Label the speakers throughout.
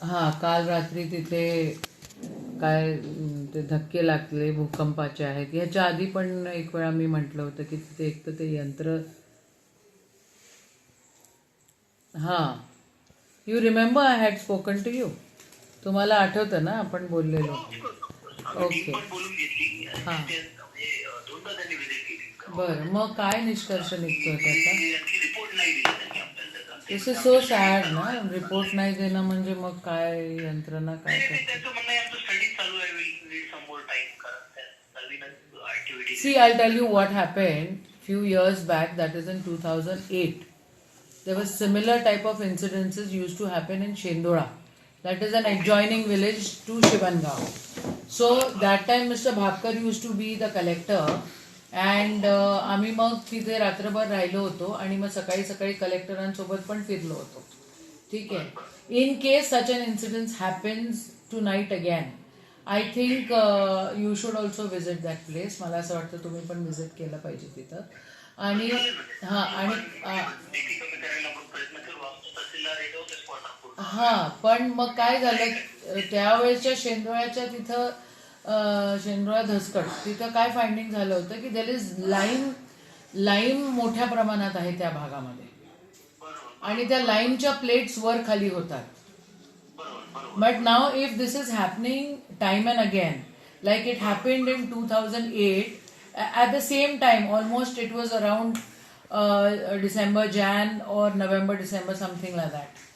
Speaker 1: हा काल रात्री तिथे काय ते धक्के लागले भूकंपाचे आहेत. ह्याच्या आधी पण एक वेळा मी म्हटलं होतं की तिथे एक तर ते यंत्र हा. You remember I had spoken to you तुम्हाला आठवतं ना आपण बोललेलो? ओके हा.
Speaker 2: म्हणजे
Speaker 1: बरं मग काय निष्कर्ष निघतोय त्याचा? दिस इज सो सॅड ना रिपोर्ट नाही देणं म्हणजे मग काय यंत्रणा काय
Speaker 2: नाही,
Speaker 1: करते
Speaker 2: ते त्याचं म्हणणं आहे आमचं स्टडी चालू आहे will need some more time कारण त्या नवीनच activity
Speaker 1: See, I'll tell you what happened few years back, that is in 2008. There was similar type of incidences used to happen in Shendora. That is an adjoining village to Shivangao. So that time Mr. Bhavkar used to be the collector and uh, आम्ही मग तिथे रात्रभर राहिलो होतो आणि मग सकाळी सकाळी कलेक्टरांसोबत पण फिरलो होतो. ठीक आहे? In case such an incidence happens tonight again I think you should also visit that place मला असं वाटतं तुम्ही पण व्हिजिट केलं पाहिजे तिथं. आणि हां आणि
Speaker 2: हा
Speaker 1: हां पण मग काय झालं? त्यावेळेच्या शेंदोळ्याच्या तिथं शेनरोळा धसकट. तिथं काय फायंडिंग झालं होतं की देर इज लाईम लाईम मोठ्या प्रमाणात आहे त्या भागामध्ये. आणि त्या लाईमच्या प्लेट्स वर खाली होतात. But now if this is happening time and again like it happened in two thousand eight at the same time almost it was around December Jan or November December something like that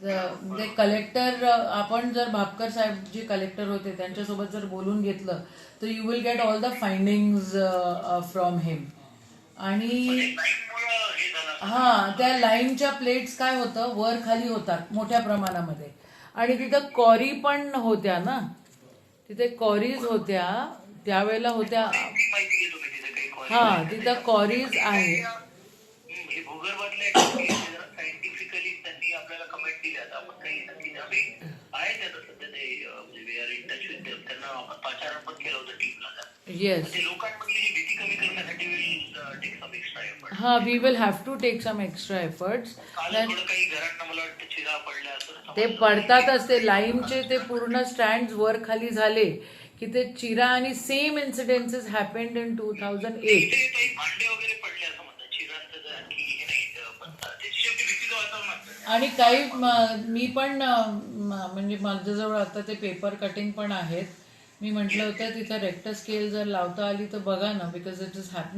Speaker 1: ते collector आपण जर भापकर साहेब जे collector होते त्यांच्यासोबत जर बोलून घेतलं तर you will get all the findings from him आणि
Speaker 2: हे
Speaker 1: त्या लाईनच्या प्लेट्स काय होतं? वर खाली होतात मोठ्या प्रमाणामध्ये. आणि तिथं कॉरी पण होत्या ना? तिथे कॉरीज होत्या त्यावेळेला होत्या. हा तिथं कॉरीज आहे
Speaker 2: हम्म, हे भूगर्भातले सायंटिफिकली त्यांनी आपल्याला कमेंट दिल्या तर आपण काही नक्की आम्ही आहे ते आता सध्या ते म्हणजे we are in touch with them त्यांना आपण पाचारण पण केलं होतं टीमला
Speaker 1: येस
Speaker 2: ते लोकांमधली ही भीती कमी करण्यासाठी will take some extra effort
Speaker 1: हा we will have to take some
Speaker 2: extra efforts काही घरांना मला वाटतं चिरा पडल्या असं
Speaker 1: ते पडतातच ते लाईनचे ते पूर्ण स्टँड वर खाली झाले की ते चिरा आणि same incidences happened in two
Speaker 2: thousand eight भांडे वगैरे
Speaker 1: आणि काही मी पण म्हणजे माझ्याजवळ आता ते पेपर कटिंग पण आहेत. मी म्हटलं होतं तिथं रेक्टर स्केल जर लावता आली तर बघा ना बिकॉज इट इज हॅपनिंग